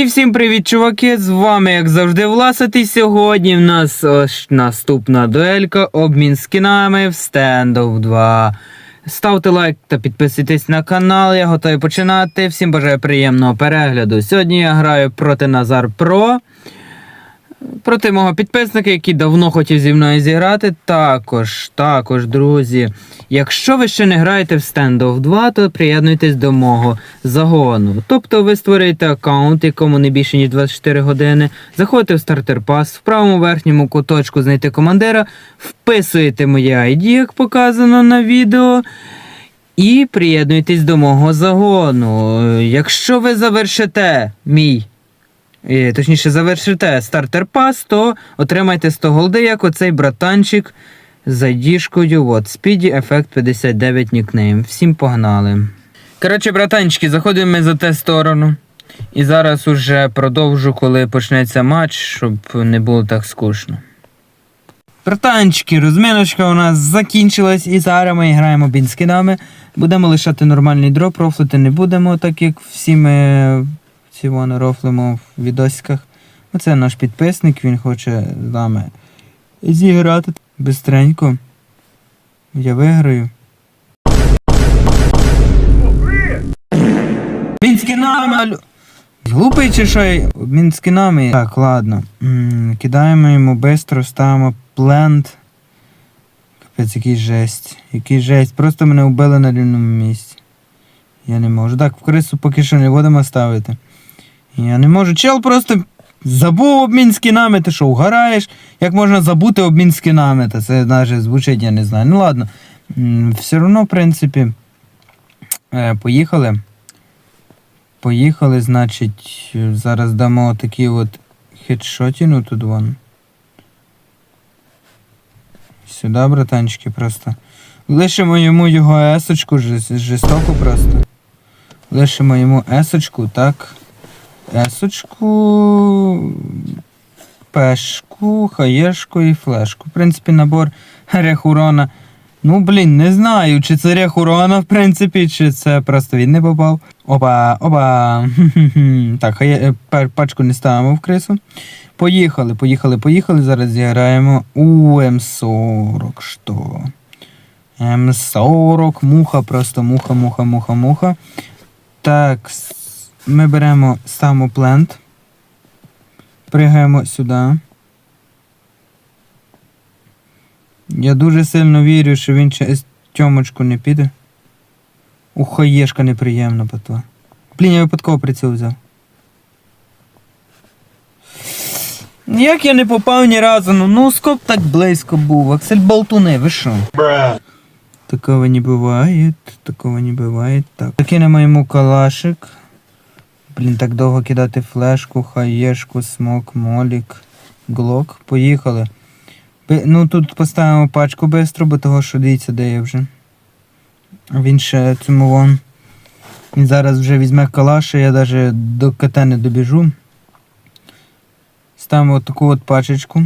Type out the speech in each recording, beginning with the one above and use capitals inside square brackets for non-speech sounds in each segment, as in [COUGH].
І всім привіт, чуваки! З вами, як завжди, Власит. І сьогодні в нас ось наступна дуелька. Обмін скінами в стендов 2. Ставте лайк та підписуйтесь на канал. Я готовий починати. Всім бажаю приємного перегляду. Сьогодні я граю проти Назар Про. Проти мого підписника, який давно хотів зі мною зіграти. Також, також, друзі. Якщо ви ще не граєте в Standoff 2, то приєднуйтесь до мого загону. Тобто ви створюєте аккаунт, якому не більше ніж 24 години, заходите в стартер пас, в правому верхньому куточку знайти командира, вписуєте моє ID, як показано на відео. І приєднуйтесь до мого загону. Е, Якщо ви завершите мій е, точніше завершите стартер пас, то отримайте 100 голди, як оцей братанчик з айдішкою. От, Speedy Effect 59 нікнейм. Всім погнали. Коротше, братанчики, заходимо ми за те сторону. І зараз уже продовжу, коли почнеться матч, щоб не було так скучно. Братанчики, розміночка у нас закінчилась, і зараз ми граємо бінскінами. Будемо лишати нормальний дроп, рофлити не будемо, так як всі ми ці воно рофлимо в відосиках. Оце наш підписник, він хоче з нами зіграти бистренько. Я виграю. Він скінами! Глупий чи що? Він скінами. Так, ладно. Кидаємо йому бистро, ставимо плент. Капець, який жесть. Який жесть. Просто мене вбили на рівному місці. Я не можу. Так, в крису поки що не будемо ставити. Я не можу. Чел просто забув обмін скінами. Ти що, угораєш? Як можна забути обмін скінами? Та це навіть звучить, я не знаю. Ну ладно. Все одно, в принципі, е, поїхали. Поїхали, значить, зараз дамо такі от хедшотіну тут вон. Сюди, братанчики, просто. Лишимо йому його есочку жестоку просто. Лишимо йому есочку, так. Есочку. Пешку, хаєшку і флешку. В принципі, набор рех урона. Ну, блін, не знаю, чи це рех урона, в принципі, чи це просто він не попав. Опа, опа. [LAUGHS] Так, хає... пачку не ставимо в крису. Поїхали, поїхали, поїхали. Зараз зіграємо у М40. Що? М40, муха, просто муха, муха, муха, муха. Так, ми беремо, ставимо плент. Пригаємо сюди. Я дуже сильно вірю, що він через тьомочку не піде. Ухаєшка неприємна потва. Блін, я випадково приціл взяв. Як я не попав ні разу, ну, ну скоп так близько був. Аксель болтуни, ви що? Такого не бывает, такого не бывает. Так. Закинемо йому калашик. Блін, так довго кидати флешку, хаєшку, смок, молік, глок. Поїхали. Ну тут поставимо пачку бистро, бо того, що дивіться, де я вже. Він ще цьому вон. Він зараз вже візьме калаш, я навіть до КТ не добіжу. Ставимо от таку от пачечку.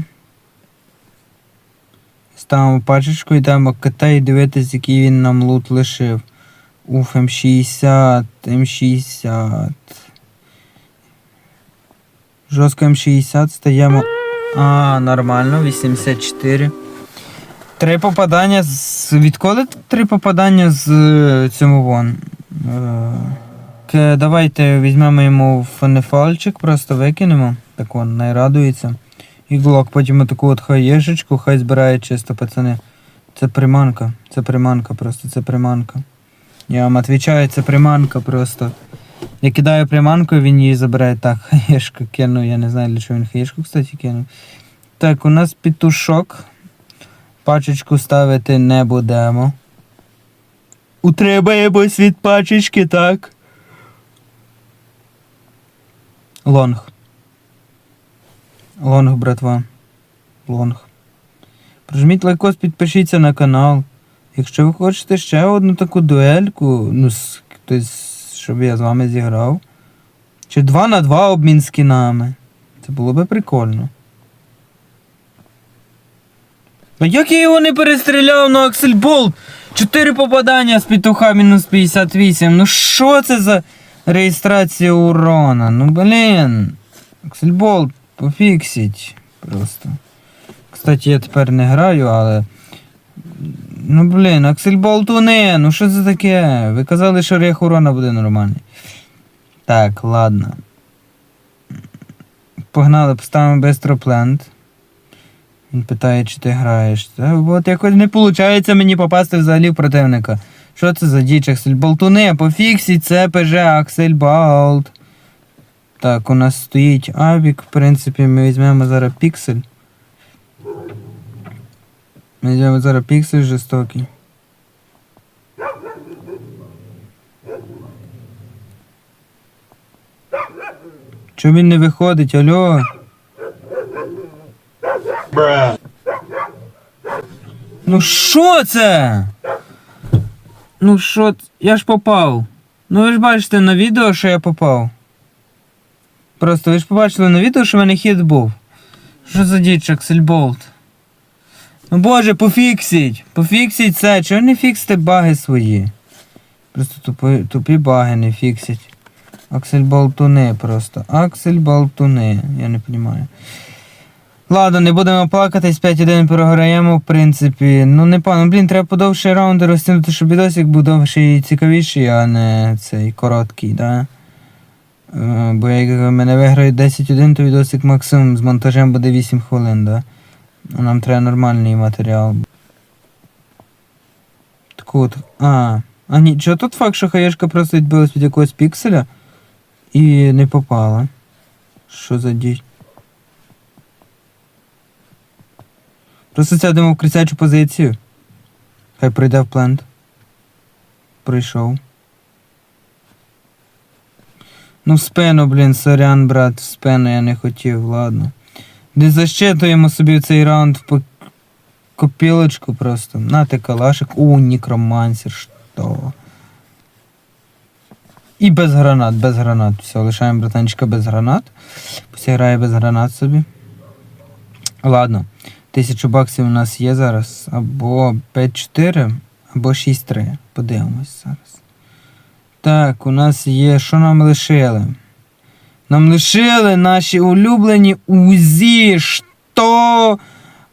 Ставимо пачечку, йдемо КТ і дивитись, який він нам лут лишив. Уф, М60, М60. Жорстко М60 стаємо. А, нормально, 84. Три попадання з. Відколи три попадання з е, цьому вон. Е, давайте візьмемо йому фанефальчик, просто викинемо. Так он, найрадується. І глок, потім таку от хаєшечку, хай збирає чисто, пацани. Це приманка. Це приманка просто, це приманка. Я вам відповідаю, це приманка просто. Я кидаю приманку, він її забирає. Так, [LAUGHS] хаєшку кинув. Я не знаю, для чого він хаєшку, кстати, кинув. Так, у нас петушок. Пачечку ставити не будемо. Утребаємось від пачечки, так. Лонг. Лонг, братва. Лонг. Прожміть лайкос, підпишіться на канал. Якщо ви хочете ще одну таку дуельку, ну, хтось, щоб я з вами зіграв. Чи 2 на 2 обмін скінами. Це було би прикольно. А як я його не перестріляв на Аксельболт? Чотири попадання з петуха мінус 58. Ну що це за. Реєстрація урона. Ну блін. Аксельболт, пофіксіть. Просто. Кстати, я тепер не граю, але. Ну блін, Аксельболт уне, ну що це таке? Ви казали, що рех буде нормальний. Так, ладно. Погнали, поставимо бестроплент. Він питає, чи ти граєш. Та от якось не виходить мені попасти взагалі в противника. Що це за діч Аксельболтуни? Пофіксіть це ПЖ Аксельболт. Так, у нас стоїть Авік, в принципі, ми візьмемо зараз піксель. Візьмемо зараз піксель жорстокий. Чому він не виходить, алло? Ну що це? Ну що? Я ж попав. Ну ви ж бачите на відео, що я попав. Просто ви ж побачили на відео, що в мене хід був. Що за діч Аксельболт? Ну боже, пофіксіть! Пофіксіть це, чого не фіксите баги свої? Просто тупі, тупі баги не фіксять. Аксельболтуни просто. Аксельболтуни. Я не розумію. Ладно, не будемо плакатись, 5-1 програємо, в принципі. Ну не пану, блін, треба подовше раунди розтягнути, щоб відосик був довший і цікавіший, а не цей короткий, да? Е, Бо як мене виграють 10-1, то відосик максимум з монтажем буде 8 хвилин, да? Нам треба нормальний матеріал. Так от. А. А ні, чого тут факт, що хаєшка просто відбилась від якогось пікселя і не попала. Що за дій? Просто сядемо в крисячу позицію. Хай пройде в плент. Прийшов. Ну в спину, блін, сорян, брат, в спину я не хотів, ладно. Не защитуємо собі цей раунд в копілочку просто. На ти калашик. У, нікромансер, що? І без гранат, без гранат. Все, лишаємо братанчика без гранат. Пусть без гранат собі. Ладно. Тисячу баксів у нас є зараз. Або 5-4, або 6-3. Подивимось зараз. Так, у нас є. Що нам лишили? Нам лишили наші улюблені УЗІ. Що?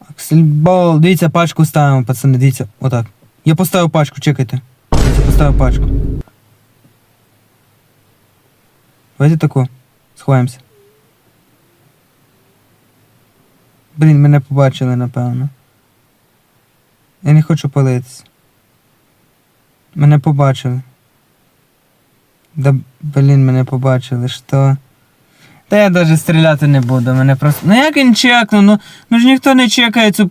Аксельбол. Дивіться, пачку ставимо, пацани, дивіться. Отак. Я поставив пачку, чекайте. Я поставив пачку. Давайте таку. Сховаємося. Блін, мене побачили, напевно. Я не хочу палитися. Мене побачили. Да, блін, мене побачили, що? Та я навіть стріляти не буду, мене просто. Ну як він чекнув? Ну, ну ж ніхто не чекає цю.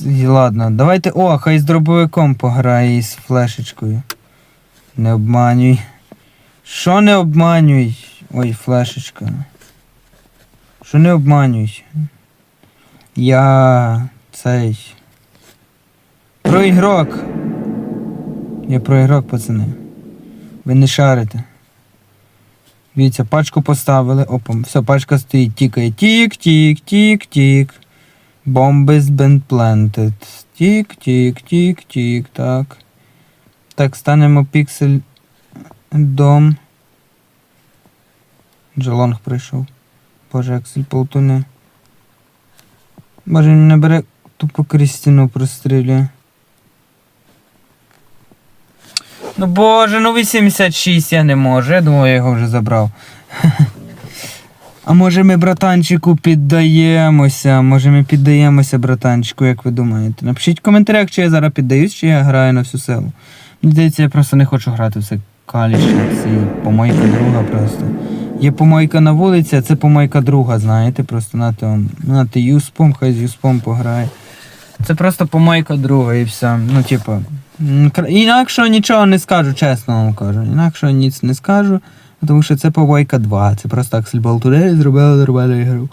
і Ладно, давайте. О, хай з дробовиком пограє і з флешечкою. Не обманюй. Що не обманюй? Ой, флешечка. Що не обманюй. Я цей. Проігрок. Я проігрок, пацани. Ви не шарите. Дивіться, пачку поставили. Опа, все, пачка стоїть, тікає. Тік, тік, тік, тік. Bombs been planted. Тік, тік, тік, тік, так. Так, станемо піксель дом. Джолонг прийшов. Боже, Аксель полтуне. Боже, не бере тупо крізь стіну прострілює. Ну боже, ну 86 я не можу. Я думаю, я його вже забрав. А може ми братанчику піддаємося? Може ми піддаємося братанчику, як ви думаєте? Напишіть в коментарях, чи я зараз піддаюсь, чи я граю на всю силу. Мені здається, я просто не хочу грати в це каліще, це помойка друга просто. Є помойка на вулиці, а це помойка друга, знаєте, просто на юспом, хай з юспом пограє. Це просто помойка друга і все. Ну, типу. Інакше нічого не скажу, чесно вам кажу. Інакше ніц не скажу, тому що це помойка 2. Це просто Аксельбол туди зробили нормальну ігру.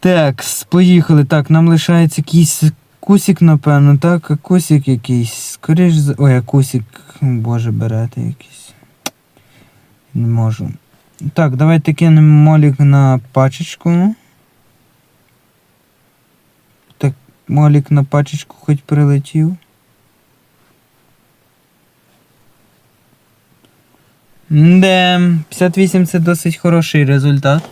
Так, поїхали. Так, нам лишається якийсь кусик, напевно, так, кусик якийсь. Скоріш за. Ой, а кусик, боже, берете якийсь. Не можу. Так, давайте кинемо молік на пачечку. Так, молік на пачечку хоч прилетів. Де 58 це досить хороший результат.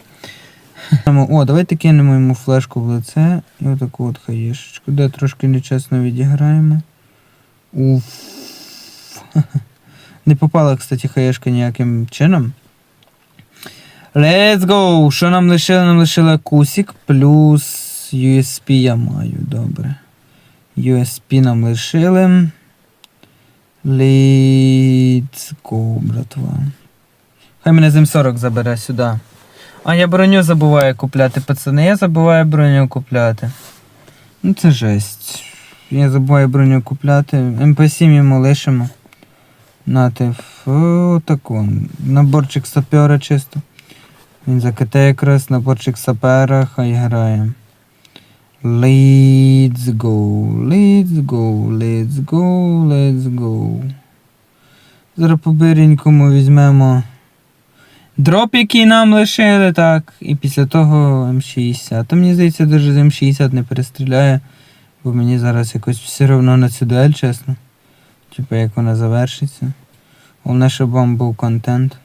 О, давайте кинемо йому флешку в лице і отаку от хаєшечку. Де трошки нечесно відіграємо. Уф. [LAUGHS] Не попала, кстати, хаєшка ніяким чином. Let's go! Що нам лишили? Нам лишили кусик плюс USP я маю, добре. USP нам лишили. Let's братва. Хай мене з М40 забере сюди. А я броню забуваю купляти, пацани. Я забуваю броню купляти. Ну це жесть. Я забуваю броню купляти. МП7 йому лишимо. Нате, таку. Наборчик сапера чисто. Він закате якраз, наборчик сапера, хай грає. Let's go, let's go, let's go, let's go. Зараз по биренькому візьмемо дроп, який нам лишили, так. І після того М60. Та мені здається, навіть з М60 не перестріляє, бо мені зараз якось все одно на цю дуель, чесно. Типа як вона завершиться. Головне, щоб вам був контент.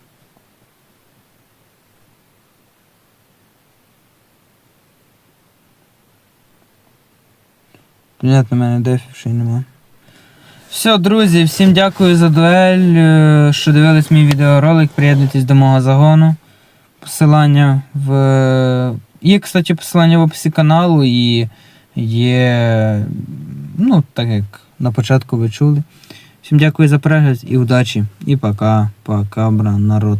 Понятно, в мене дефів ще й нема. Все, друзі, всім дякую за дуель, е, що дивились мій відеоролик. Приєднуйтесь до мого загону. Посилання в. Є, кстати, посилання в описі каналу і є. Ну, так як на початку ви чули. Всім дякую за перегляд і удачі. І пока, пока, бран, народ.